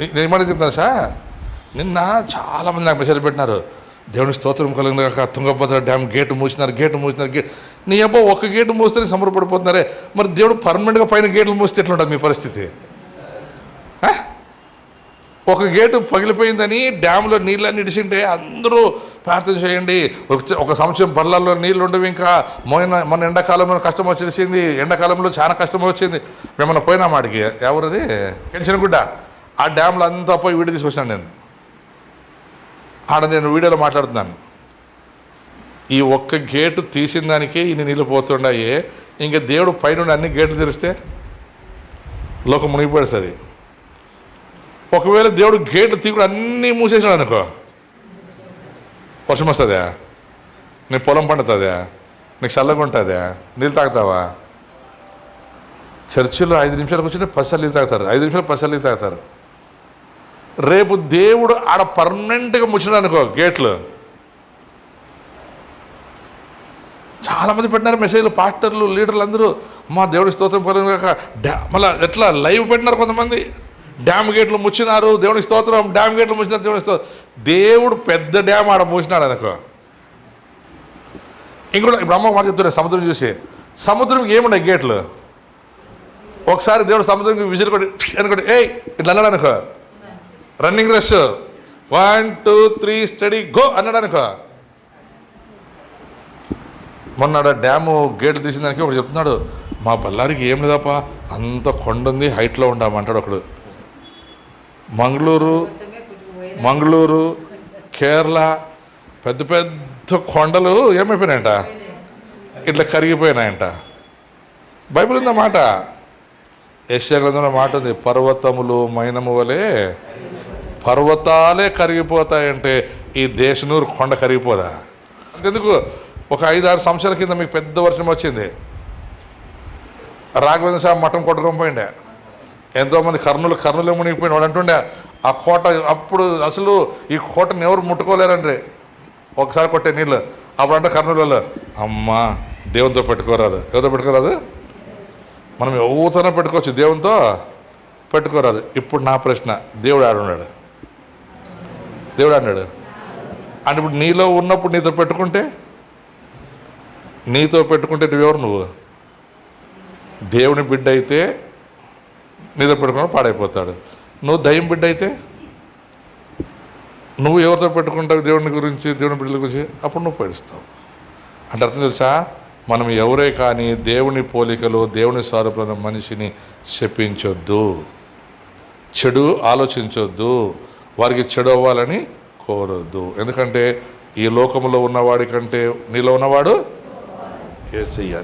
నేను ఏమని చెప్తున్నా సార్? నిన్న చాలామంది నాకు మెసేజ్ పెట్టినారు. దేవుని స్తోత్రం కలిగిన తుంగభద్ర డ్యామ్ గేటు మూసినారు గేటు మూసినారు గేట్ నీ అబ్బా ఒక గేటు మూస్తేనే సంబరపడిపోతున్నారే. మరి దేవుడు పర్మనెంట్గా పైన గేట్లు మూస్తే ఎట్లుంటుంది మీ పరిస్థితి? ఒక గేటు పగిలిపోయిందని డ్యామ్లో నీళ్ళన్నీ ఇడిసింటే అందరూ ప్రార్థన చేయండి. ఒక- ఒక సంవత్సరం బర్లలో నీళ్ళు ఉండవు ఇంకా. మొన్న మొన్న ఎండాకాలంలో కష్టం వచ్చేసింది. ఎండాకాలంలో చాలా కష్టం వచ్చింది. మేమన్నా పోయినా మాడికి ఎవరిది? కెంచనగుడ్డ ఆ డ్యామ్లో అంతా పోయి వీడియో తీసుకొచ్చాను నేను. ఆడ నేను వీడియోలో మాట్లాడుతున్నాను. ఈ ఒక్క గేటు తీసిన దానికే ఇన్ని నీళ్ళు పోతుండాయి. ఇంకా దేవుడు పైన అన్ని గేట్లు తెరిస్తే లోకం మునిగిపడుస్తుంది ఒకవేళ దేవుడు గేట్లు తీకుడు అన్నీ మూసేసాడు అనుకో వర్షం వస్తుందా? నీ పొలం పండుతుందా? నీకు చల్లగా ఉంటుందా? నీళ్ళు తాగుతావా? చర్చిలో ఐదు నిమిషాలు కూర్చొని పసలు నీళ్ళు తాగుతారు. ఐదు నిమిషాలు పసలు నీళ్ళు తాగుతారు. రేపు దేవుడు ఆడ పర్మనెంట్గా ముచ్చినాడు అనుకో గేట్లు. చాలామంది పెట్టినారు మెసేజ్లు పాస్టర్లు లీడర్లు అందరూ మా దేవుడి స్తోత్రం పరంగా డ్యా మళ్ళీ ఎట్లా లైవ్ పెట్టినారు కొంతమంది. డ్యామ్ గేట్లు ముచ్చినారు దేవుని స్తోత్రం డ్యామ్ గేట్లు ముచ్చినారు దేవుని స్తోత్రం. దేవుడు పెద్ద డ్యామ్ ఆడ మూసినాడు అనుకో ఇంకోటి ఇప్పుడు అమ్మ మాట చెప్తున్నా సముద్రం చూసి. సముద్రంకి ఏమున్నాయి గేట్లు? ఒకసారి దేవుడు సముద్రంకి విజిల్ కొట్టి అనుకోండి ఏయ్ ఇట్లా అన్నాడు అనుకో running rush one two three study go అన్నాడు అనుకో మొన్న డ్యాము గేట్లు తీసిన దానికి ఒకడు చెప్తున్నాడు మా బళ్ళారికి ఏం లేదప్ప అంత కొండ ఉంది హైట్లో ఉండామంటాడు ఒకడు. మంగళూరు మంగళూరు కేరళ పెద్ద పెద్ద కొండలు ఏమైపోయినాయంట? ఇట్లా కరిగిపోయినాయంట. బైబిల్ ఉందా మాట? యశ్యా గ్రంథంలో మాట ఉంది పర్వతములు మైనము వలె పర్వతాలే కరిగిపోతాయంటే ఈ దేశనూరు కొండ కరిగిపోదా? అంతెందుకు? ఒక ఐదు ఆరు సంవత్సరాల కింద మీకు పెద్ద వర్షం వచ్చింది. రాఘవేంద్ర సాబ్ మఠం కొట్టుకొని పోయిండే ఎంతోమంది కర్నూలు కర్నూలు మునిగిపోయిన వాడు అంటుండే ఆ కోట అప్పుడు అసలు ఈ కోటను ఎవరు ముట్టుకోలేరండి? ఒకసారి కొట్టే నీళ్ళు. అప్పుడు అంటే కర్నూలు అమ్మా దేవునితో పెట్టుకోరాదు. ఎవరితో పెట్టుకోరాదు? మనం ఎవరితోనే పెట్టుకోవచ్చు దేవునితో పెట్టుకోరాదు. ఇప్పుడు నా ప్రశ్న దేవుడు ఆడున్నాడు. దేవుడు అన్నాడు అంటే ఇప్పుడు నీలో ఉన్నప్పుడు నీతో పెట్టుకుంటే నీతో పెట్టుకుంటే నువ్వెవరు నువ్వు? దేవుని బిడ్డ అయితే నీతో పెట్టుకుని పాడైపోతాడు. నువ్వు దయ్యం బిడ్డ అయితే నువ్వు ఎవరితో పెట్టుకుంటావు దేవుని గురించి దేవుని బిడ్డల గురించి? అప్పుడు నువ్వు పడుస్తావు. అంటే అర్థం తెలుసా? మనం ఎవరే కానీ దేవుని పోలికలు దేవుని స్వరూపమైన మనిషిని శపించొద్దు. చెడు ఆలోచించొద్దు. వారికి చెడు అవ్వాలని కోరదు ఎందుకంటే ఈ లోకంలో ఉన్నవాడి కంటే నీలో ఉన్నవాడు ఏసయ్య.